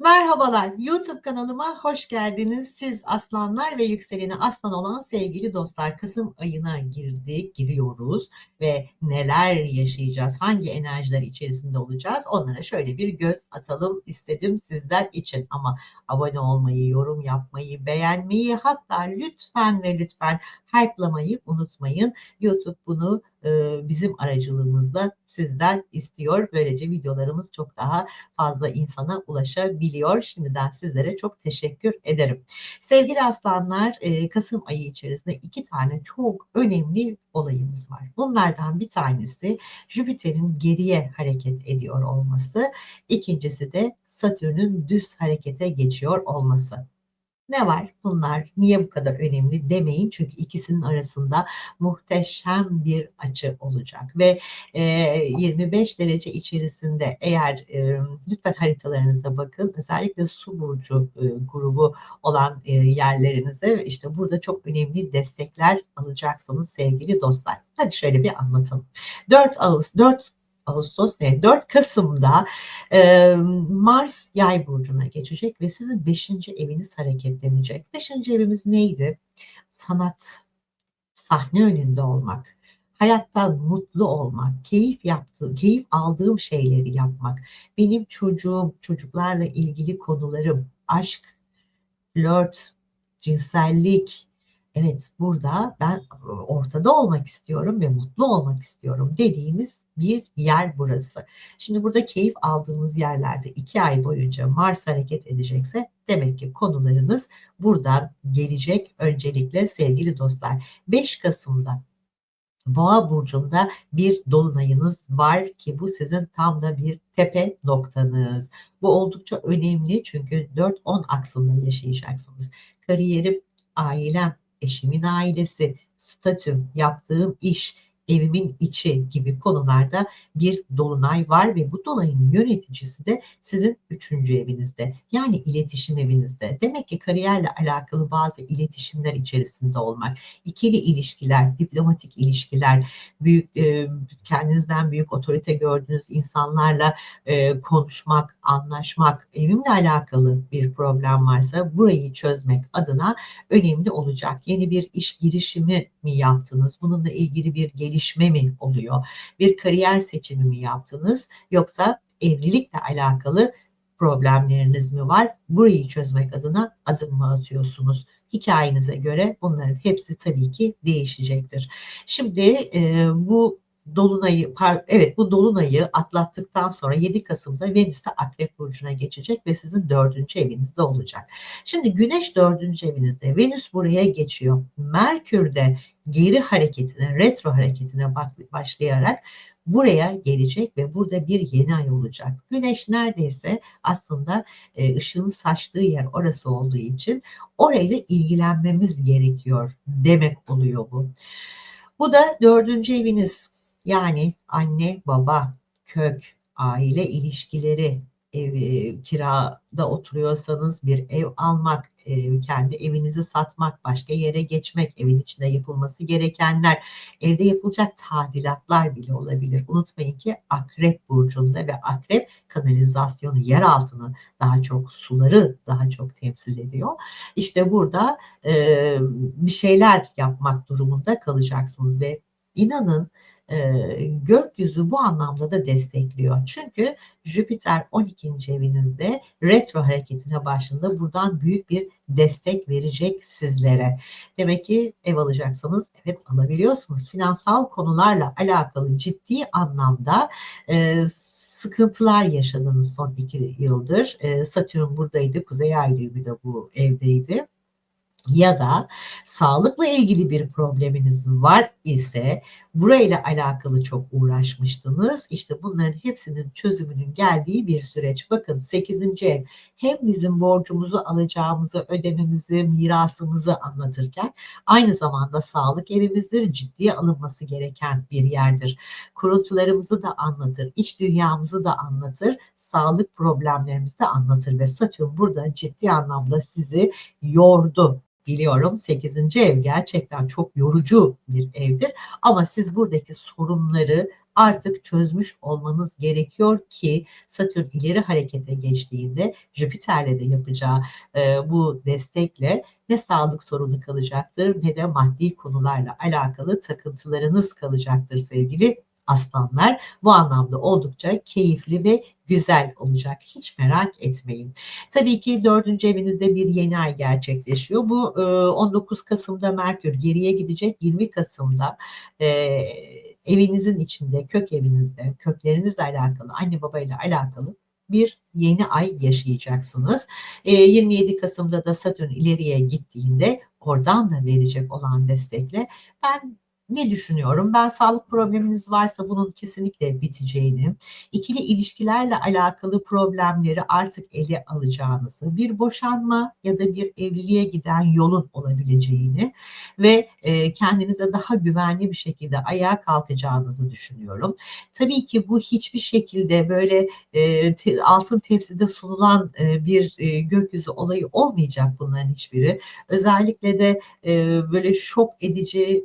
Merhabalar, YouTube kanalıma hoş geldiniz. Siz aslanlar ve yükseleni aslan olan sevgili dostlar, Kasım ayına girdik, giriyoruz ve neler yaşayacağız, hangi enerjiler içerisinde olacağız onlara şöyle bir göz atalım istedim sizler için. Ama abone olmayı, yorum yapmayı, beğenmeyi hatta lütfen ve lütfen hype'lamayı unutmayın. YouTube bunu e, bizim aracılığımızla sizden istiyor. Böylece videolarımız çok daha fazla insana ulaşabiliyor. Şimdiden sizlere çok teşekkür ederim. Sevgili aslanlar e, Kasım ayı içerisinde iki tane çok önemli olayımız var. Bunlardan bir tanesi Jüpiter'in geriye hareket ediyor olması. İkincisi de Satürn'ün düz harekete geçiyor olması. Ne var bunlar niye bu kadar önemli demeyin çünkü ikisinin arasında muhteşem bir açı olacak ve e, 25 derece içerisinde eğer e, lütfen haritalarınıza bakın özellikle su burcu e, grubu olan e, yerlerinize işte burada çok önemli destekler alacaksınız sevgili dostlar. Hadi şöyle bir anlatalım. 4 Ağustos 4 Ağustos ne 4 Kasım'da e, Mars yay burcuna geçecek ve sizin 5. eviniz hareketlenecek. 5. evimiz neydi? Sanat, sahne önünde olmak, hayattan mutlu olmak, keyif yaptığı, keyif aldığım şeyleri yapmak, benim çocuğum, çocuklarla ilgili konularım, aşk, flört, cinsellik, Evet, burada ben ortada olmak istiyorum ve mutlu olmak istiyorum dediğimiz bir yer burası. Şimdi burada keyif aldığımız yerlerde iki ay boyunca Mars hareket edecekse demek ki konularınız buradan gelecek öncelikle sevgili dostlar. 5 Kasım'da Boğa burcunda bir dolunayınız var ki bu sizin tam da bir tepe noktanız. Bu oldukça önemli çünkü 4-10 aksında yaşayacaksınız. Kariyerim, ailem, eşimin ailesi, statüm, yaptığım iş, evimin içi gibi konularda bir dolunay var ve bu dolayın yöneticisi de sizin üçüncü evinizde. Yani iletişim evinizde. Demek ki kariyerle alakalı bazı iletişimler içerisinde olmak, ikili ilişkiler, diplomatik ilişkiler, büyük e, kendinizden büyük otorite gördüğünüz insanlarla e, konuşmak, anlaşmak, evimle alakalı bir problem varsa burayı çözmek adına önemli olacak. Yeni bir iş girişimi mi yaptınız? Bununla ilgili bir gelişme mi oluyor? Bir kariyer seçimi mi yaptınız? Yoksa evlilikle alakalı problemleriniz mi var? Burayı çözmek adına adım mı atıyorsunuz? Hikayenize göre bunların hepsi tabii ki değişecektir. Şimdi e, bu dolunayı evet bu dolunayı atlattıktan sonra 7 Kasım'da Venüs de Akrep burcuna geçecek ve sizin dördüncü evinizde olacak. Şimdi Güneş dördüncü evinizde, Venüs buraya geçiyor. Merkür de geri hareketine, retro hareketine başlayarak buraya gelecek ve burada bir yeni ay olacak. Güneş neredeyse aslında e, ışığın saçtığı yer orası olduğu için orayla ilgilenmemiz gerekiyor demek oluyor bu. Bu da dördüncü eviniz yani anne, baba, kök, aile ilişkileri, ev, e, kirada oturuyorsanız bir ev almak, e, kendi evinizi satmak, başka yere geçmek, evin içinde yapılması gerekenler, evde yapılacak tadilatlar bile olabilir. Unutmayın ki akrep burcunda ve akrep kanalizasyonu, yer altını daha çok suları daha çok temsil ediyor. İşte burada e, bir şeyler yapmak durumunda kalacaksınız ve inanın e, gökyüzü bu anlamda da destekliyor. Çünkü Jüpiter 12. evinizde retro hareketine başında buradan büyük bir destek verecek sizlere. Demek ki ev alacaksanız evet alabiliyorsunuz. Finansal konularla alakalı ciddi anlamda e, sıkıntılar yaşadınız son iki yıldır. E, Satürn buradaydı, Kuzey Ay düğümü de bu evdeydi ya da sağlıkla ilgili bir probleminiz var ise burayla alakalı çok uğraşmıştınız. İşte bunların hepsinin çözümünün geldiği bir süreç. Bakın 8. ev hem bizim borcumuzu alacağımızı, ödememizi, mirasımızı anlatırken aynı zamanda sağlık evimizdir. Ciddiye alınması gereken bir yerdir. Kuruntularımızı da anlatır, iç dünyamızı da anlatır, sağlık problemlerimizi de anlatır ve Satürn burada ciddi anlamda sizi yordu biliyorum 8. ev gerçekten çok yorucu bir evdir ama siz buradaki sorunları artık çözmüş olmanız gerekiyor ki Satürn ileri harekete geçtiğinde Jüpiter'le de yapacağı, eee, bu destekle ne sağlık sorunu kalacaktır ne de maddi konularla alakalı takıntılarınız kalacaktır sevgili aslanlar. Bu anlamda oldukça keyifli ve güzel olacak. Hiç merak etmeyin. Tabii ki 4. evinizde bir yeni ay gerçekleşiyor. Bu, ııı, 19 Kasım'da Merkür geriye gidecek. 20 Kasım'da, eee, evinizin içinde, kök evinizde, köklerinizle alakalı, anne babayla alakalı bir yeni ay yaşayacaksınız. Eee, 27 Kasım'da da Satürn ileriye gittiğinde oradan da verecek olan destekle ben ne düşünüyorum? Ben sağlık probleminiz varsa bunun kesinlikle biteceğini, ikili ilişkilerle alakalı problemleri artık ele alacağınızı, bir boşanma ya da bir evliliğe giden yolun olabileceğini ve, eee, kendinize daha güvenli bir şekilde ayağa kalkacağınızı düşünüyorum. Tabii ki bu hiçbir şekilde böyle, te altın tepside sunulan, eee, bir, gökyüzü olayı olmayacak bunların hiçbiri. Özellikle de, böyle şok edici,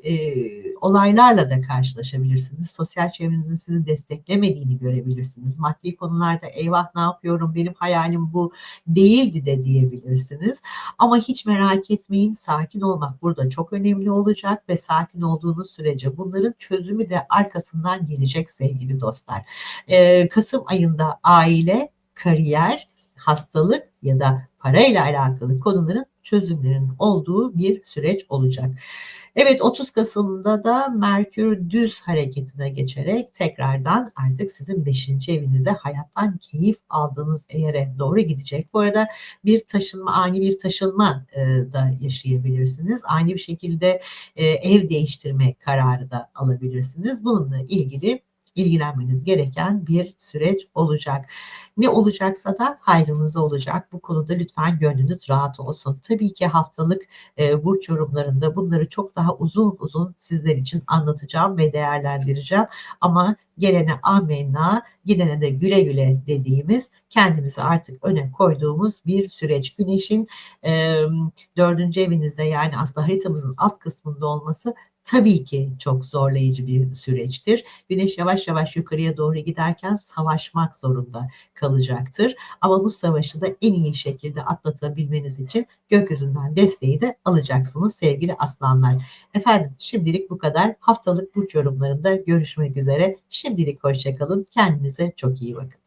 olaylarla da karşılaşabilirsiniz. Sosyal çevrenizin sizi desteklemediğini görebilirsiniz. Maddi konularda "Eyvah, ne yapıyorum, benim hayalim bu değildi." de diyebilirsiniz. Ama hiç merak etmeyin, sakin olmak burada çok önemli olacak ve sakin olduğunuz sürece bunların çözümü de arkasından gelecek sevgili dostlar. Eee, kasım ayında aile, kariyer, hastalık ya da parayla alakalı konuların çözümlerinin olduğu bir süreç olacak. Evet, 30 Kasım'da da Merkür düz hareketine geçerek tekrardan artık sizin 5. evinize, hayattan keyif aldığınız yere doğru gidecek. Bu arada bir taşınma, ani bir taşınma, eee, da yaşayabilirsiniz. Ani bir şekilde, eee, ev değiştirme kararı da alabilirsiniz. Bununla ilgili ilgilenmeniz gereken bir süreç olacak. Ne olacaksa da hayrınıza olacak. Bu konuda lütfen gönlünüz rahat olsun. Tabii ki haftalık, eee, burç yorumlarında bunları çok daha uzun uzun sizler için anlatacağım ve değerlendireceğim ama gelene amenna, gidene de güle güle dediğimiz, kendimizi artık öne koyduğumuz bir süreç. Güneşin, emm, 4. evinizde yani aslında haritamızın alt kısmında olması tabii ki çok zorlayıcı bir süreçtir. Güneş yavaş yavaş yukarıya doğru giderken savaşmak zorunda kalacaktır. Ama bu savaşı da en iyi şekilde atlatabilmeniz için gökyüzünden desteği de alacaksınız sevgili aslanlar. Efendim şimdilik bu kadar. Haftalık burç yorumlarında görüşmek üzere. Şimdilik hoşça kalın. Kendinize çok iyi bakın.